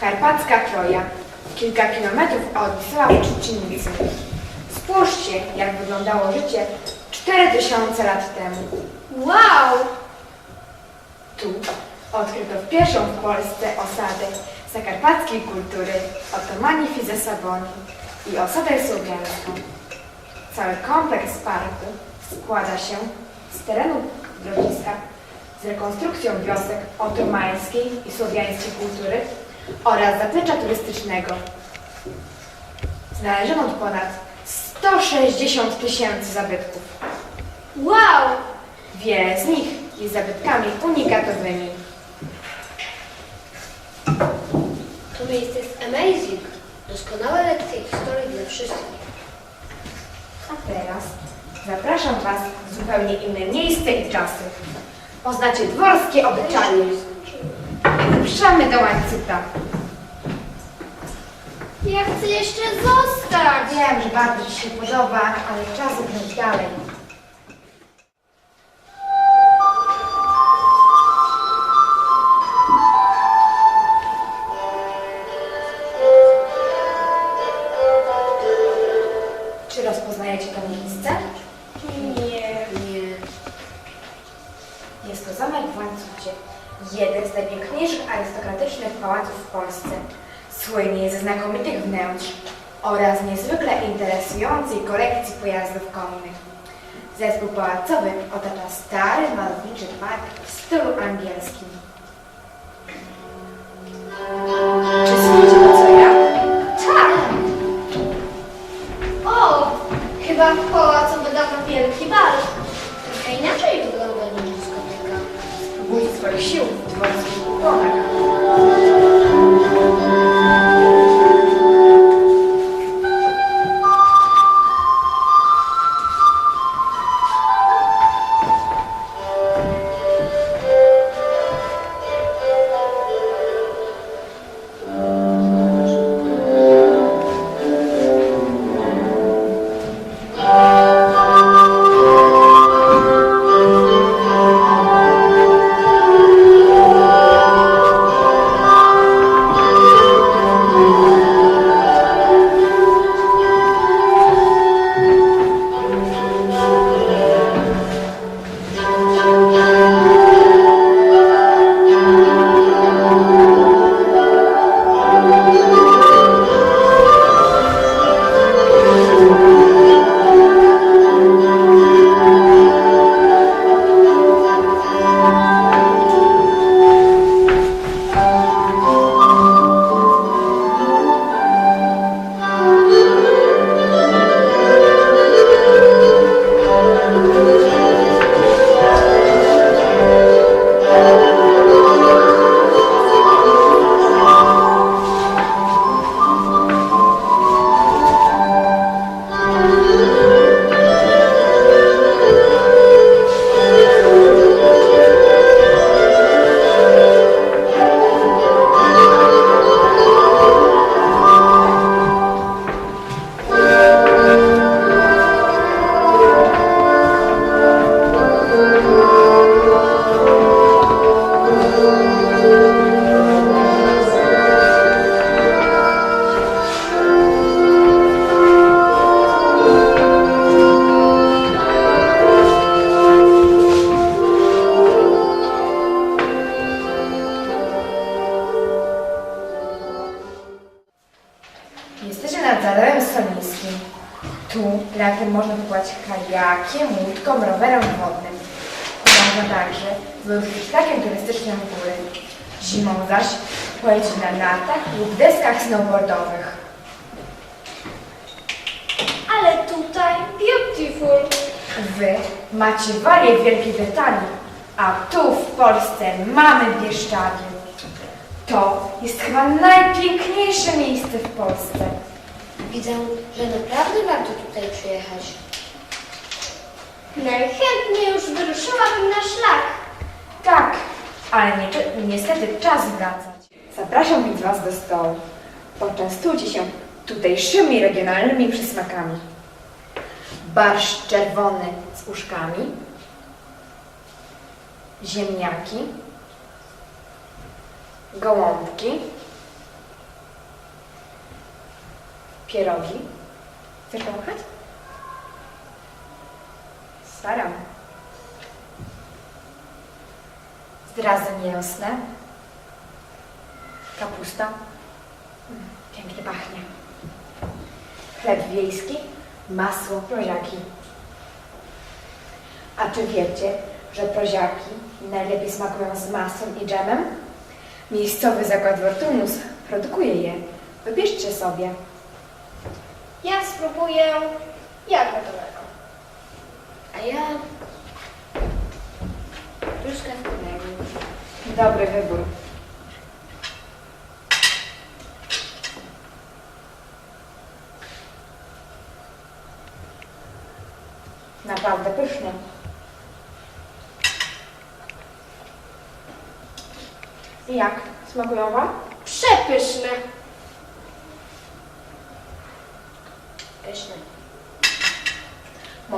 Zakarpacka Troja, kilka kilometrów od Wisławy Trzcinicy. Spójrzcie, jak wyglądało życie 4000 lat temu. Wow! Tu odkryto pierwszą w Polsce osadę zakarpackiej kultury otomani Fizesaboni i osadę słowiańską. Cały kompleks parku składa się z terenu grodziska, z rekonstrukcją wiosek otomańskiej i słowiańskiej kultury oraz zaplecza turystycznego. Znaleziono tu ponad 160 tysięcy zabytków. Wow! Wiele z nich jest zabytkami unikatowymi. To miejsce jest amazing. Doskonałe lekcje historii dla wszystkich. A teraz zapraszam Was w zupełnie inne miejsce i czasy. Poznacie dworskie obyczaje. Ruszamy do łańcucha. Ja chcę jeszcze zostać! Wiem, że bardzo Ci się podoba, ale czas iść dalej. Czy rozpoznajecie to miejsce? Nie. Jest to zamek w Łańcucie, jeden z najpiękniejszych arystokratycznych pałaców w Polsce. Słynie ze znakomitych wnętrz oraz niezwykle interesującej kolekcji pojazdów konnych. Zespół pałacowy otacza stary, malowniczy park w stylu angielskim. 屁股往前放点 Tu latem można popłać kajakiem, łódką, rowerem wodnym. Można także wyruszyć takiem turystycznym w góry. Zimą zaś pojeździć na nartach lub deskach snowboardowych. Ale tutaj beautiful. Wy macie walię w Wielkiej Brytanii, a tu w Polsce mamy Bieszczady. To jest chyba najpiękniejsze miejsce w Polsce. Widzę, że naprawdę warto tutaj przyjechać. Najchętniej już wyruszyłabym na szlak. Tak, ale nie, niestety czas wracać. Zapraszam więc Was do stołu. Poczęstujcie się tutejszymi regionalnymi przysmakami. Barszcz czerwony z uszkami, ziemniaki, gołąbki, pierogi. Chcesz pomachać? Staram. Zdrazy mięsne. Kapusta. Mm, Pięknie pachnie. Chleb wiejski, masło, proziaki. A czy wiecie, że proziaki najlepiej smakują z masłem i dżemem? Miejscowy zakład Fortunus produkuje je. Wybierzcie sobie. Ja spróbuję jagodowego. A ja... truskawkowego. Dobry wybór. Naprawdę pyszny. I jak? Smakują Wam? Przepyszne.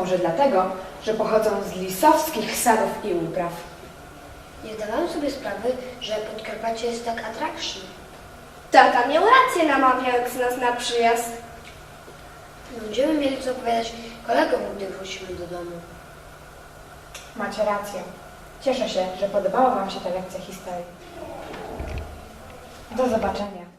Może dlatego, że pochodzą z lisowskich sadów i upraw. Nie zdawałam sobie sprawy, że Podkarpacie jest tak atrakcyjne. Tata miał rację namawiając nas na przyjazd. Będziemy mieli co opowiadać kolegom, gdy wrócimy do domu. Macie rację. Cieszę się, że podobała Wam się ta lekcja historii. Do zobaczenia.